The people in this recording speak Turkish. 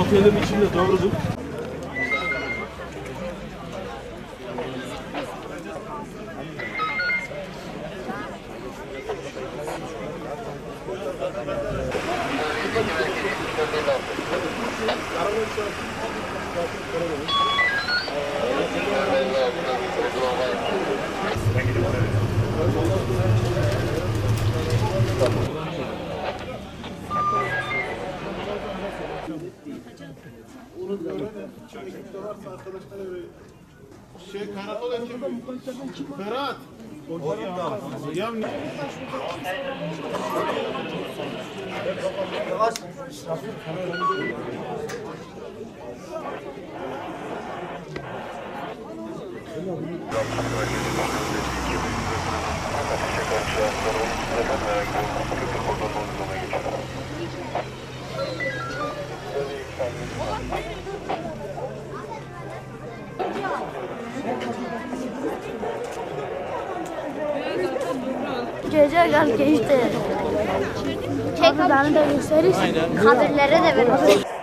Otelin içinde doğrudur. Thank you. değil. Onu diyorum. Şey karakol ekim. Ferhat. Ya ne? Yavaş. Yapmak için bir şey yok. Ateşe karşı sorun. Neden herhangi bir Gece gel geçti. Çek. Buradan da gösteririz. Kadınlara da veririz.